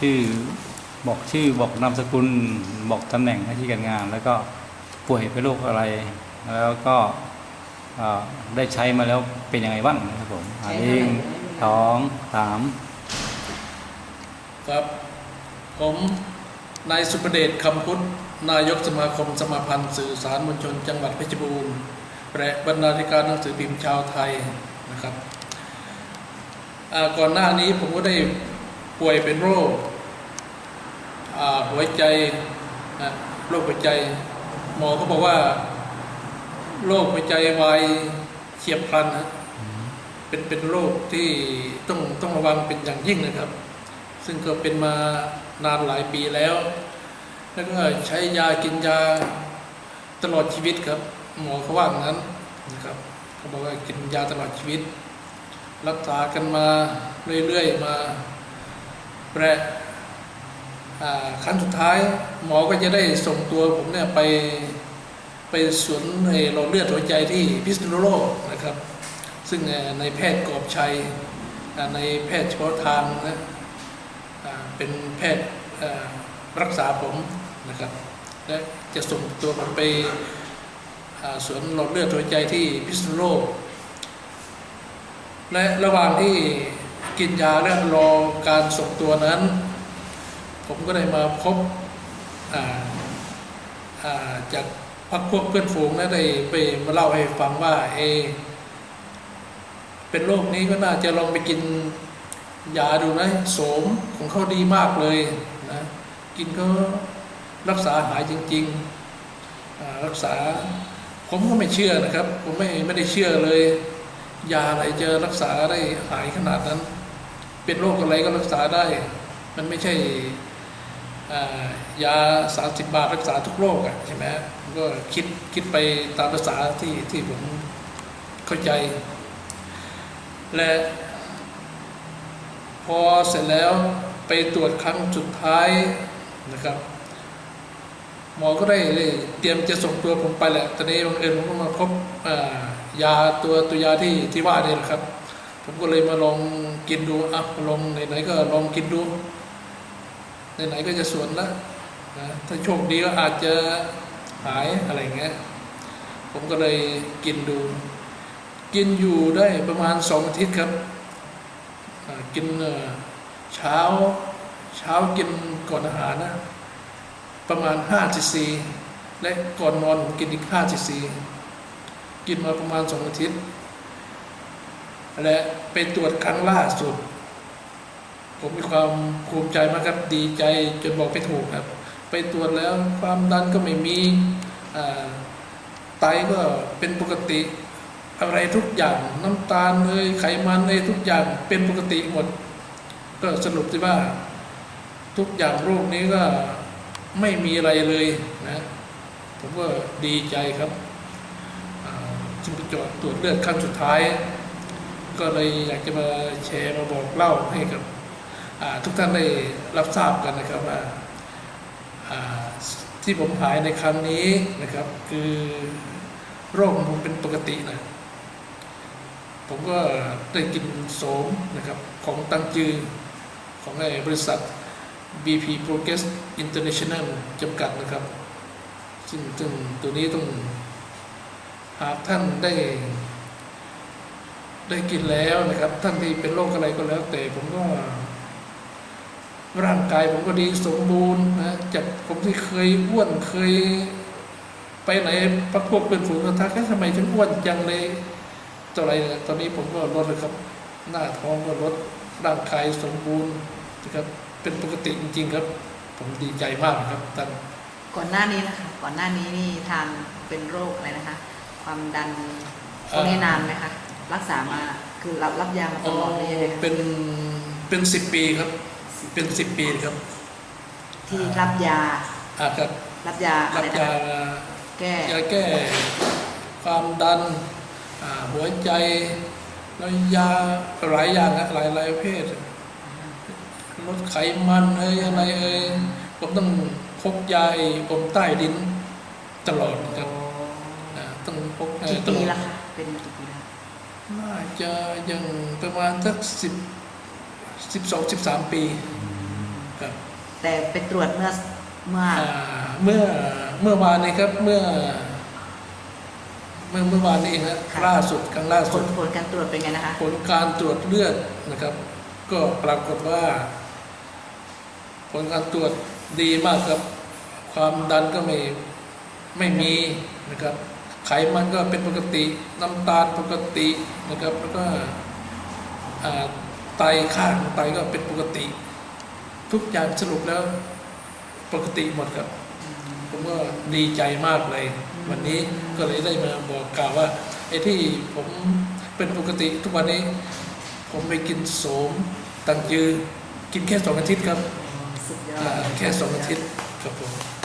ชื่อ บอกชื่อบอกนามสกุล บอกตำแหน่งหน้าที่การงาน แล้วก็ป่วยเป็นโรคอะไร แล้วก็เอ่อได้ใช้มาแล้วเป็นยังไงบ้างนะครับผมอันนี้สองสามครับ ผมนายสุประเดชคำพุทธนายกสมาคมสมาพันธ์สื่อสารมวลชน จังหวัดเพชรบูรณ์และบรรณาธิการหนังสือพิมพ์ชาวไทยนะครับอ่าก่อนหน้านี้ผมก็ได้ ป่วยเป็นโรคหัวใจนะโรคหัวใจ หมอก็บอกว่า โรคหัวใจวายเฉียบพลันนะเป็นเป็นโรคที่ต้องต้องระวังเป็นอย่างยิ่งนะครับ ซึ่งก็เป็นมานานหลายปีแล้ว แล้วก็ใช้ยากินยาตลอดชีวิตครับ หมอเขาว่าอย่างนั้นนะครับเขาบอกว่ากินยาตลอดชีวิต รักษากันมาเรื่อยๆมา แปรอ่าขั้นสุดท้ายหมอก็จะได้ส่งตัวผมเนี่ยไปไปสวนในหลอดเลือดหัวใจที่พิษณุโลกนะครับ ซึ่งในแพทย์กอบชัยในแพทย์เฉพาะทางนะเป็นแพทย์รักษาผมนะครับ และจะส่งตัวผมไปสวนหลอดเลือดหัวใจที่พิษณุโลก และระหว่างที่ กินยาและรอการส่งตัวนั้น ผมก็ได้มาพบาาจากพักพวกเพื่อนฝูงนะได้ไปมาเล่าให้ฟังว่าเอเป็นโรคนี้ก็น่าจะลองไปกินยาดูนะโสมของเขาดีมากเลยนะกินก็รักษาหายจริงๆรักษาผมก็ไม่เชื่อนะครับ ผมไม่ไม่ได้เชื่อเลย ยาอะไรจะรักษาได้หายขนาดนั้น เป็นโรคอะไรก็รักษาได้ มันไม่ใช่ยาสามสิบบาทรักษาทุกโรคอะใช่ไหมก็คิดคิดไปตามภาษาที่ที่ผมเข้าใจ และพอเสร็จแล้วไปตรวจครั้งสุดท้ายนะครับหมอก็ได้เตรียมจะส่งตัวผมไปแหละตอนนี้บังเอิญผมก็มาพบยาตัวตัวยาที่ที่ว่าเนี่ยนะครับ ผมก็เลยมาลองกินดูอะลองไหนๆก็ลองกินดูไหนๆก็จะสวนแล้วนะถ้าโชคดีก็อาจจะหายอะไรเงี้ยผมก็เลยกินดู กินอยู่ได้ประมาณสองอาทิตย์ครับกินเช้าเช้ากินก่อนอาหารนะ ประมาณ5ซีซีและก่อนนอนผมกินอีก5ซีซีกินมาประมาณสองอาทิตย์ และไปตรวจครั้งล่าสุด ผมมีความภูมิใจมากครับดีใจจนบอกไม่ถูกครับ ไปตรวจแล้วความดันก็ไม่มีอ่าไตก็เป็นปกติ อะไรทุกอย่างน้ำตาลเลยไขมันเลยทุกอย่างเป็นปกติหมด ก็สรุปที่ว่า ทุกอย่างโรคนี้ก็ไม่มีอะไรเลยนะผมก็ดีใจครับอ่าจึงไปจอดตรวจเลือดครั้งสุดท้าย ก็เลยอยากจะมาแชร์มาบอกเล่าให้กับทุกท่านได้รับทราบกันนะครับว่าที่ผมหายในครั้งนี้นะครับ คือโรคผมเป็นปกตินะผมก็ได้กินโสมนะครับของตังจือของบริษัท BP Progress International จำกัดนะครับซึ่งซึ่งตัวนี้ต้องหากท่านได้ ได้กินแล้วนะครับ ท่านที่เป็นโรคอะไรก็แล้วแต่ผมก็ร่างกายผมก็ดีสมบูรณ์นะจากผมที่เคยอ้วนเคย ไปไหนพักพวกเป็นฝูงก็ทักเอ๊ะทำไมถึงอ้วนจังเลยตัวอะไรเนี่ยตอนนี้ผมก็ลดเลยครับ หน้าท้องก็ลดร่างกายสมบูรณ์นะครับ เป็นปกติจริง ๆ ครับ ผมดีใจมากนะครับท่านก่อนหน้านี้นะคะ ก่อนหน้านี้นี่ทานเป็นโรคอะไรนะคะ ความดันพวกนี้นานไหมคะ รักษามาคือรับรับยามาตอ๋อลอดเลยงไงคะเป็นเป็นสิบปีครับ เป็นสิบปีครับ ที่รับยาอ่าครับรับยาอะรัไรบนะยาคะแก้ยาแก้ ความดันอ่าหัวใจแล้วยาหลายอย่างนะหลายหลายประเภทลดไขมันเอ้ยอะไรเอ้ยผมต้องพกยาไอ้อมใต้ดินตลอดนะครับอ่าต้องพกกี่ตปีลอด ละคะเป็นมากี่ปีแล้ว น่าจะยังประมาณสักสิบสิบสองสิบสามปีครับแต่ไปตรวจเมื่อเมื่ออ่าเมื่อเมื่อวานนี้ครับเมื่อ เมื่อเมื่อวานนี้เองครับค่ะล่าสุดครั้งล่าผสุลดผลการตรวจเป็นไงนะคะ ผลการตรวจเลือดนะครับ ก็ปรากฏว่า ผลการตรวจดีมากครับ ความดันก็ไม่ไม่มีนะครับ ไขมันก็เป็นปกติ น้ำตาลปกตินะครับ แล้วก็อ่าไตข้างไตก็เป็นปกติ ทุกอย่างสรุปแล้วปกติหมดครับ ผมก็ดีใจมากเลย วันนี้ก็เลยได้มาบอกกล่าวว่าไอ้ที่ผมเป็นปกติทุกวันนี้ ผมไปกินโสมตังจือกินแค่สองอาทิตย์ครับสุดยออ่าดแค่สองอาทิตย์ครับผม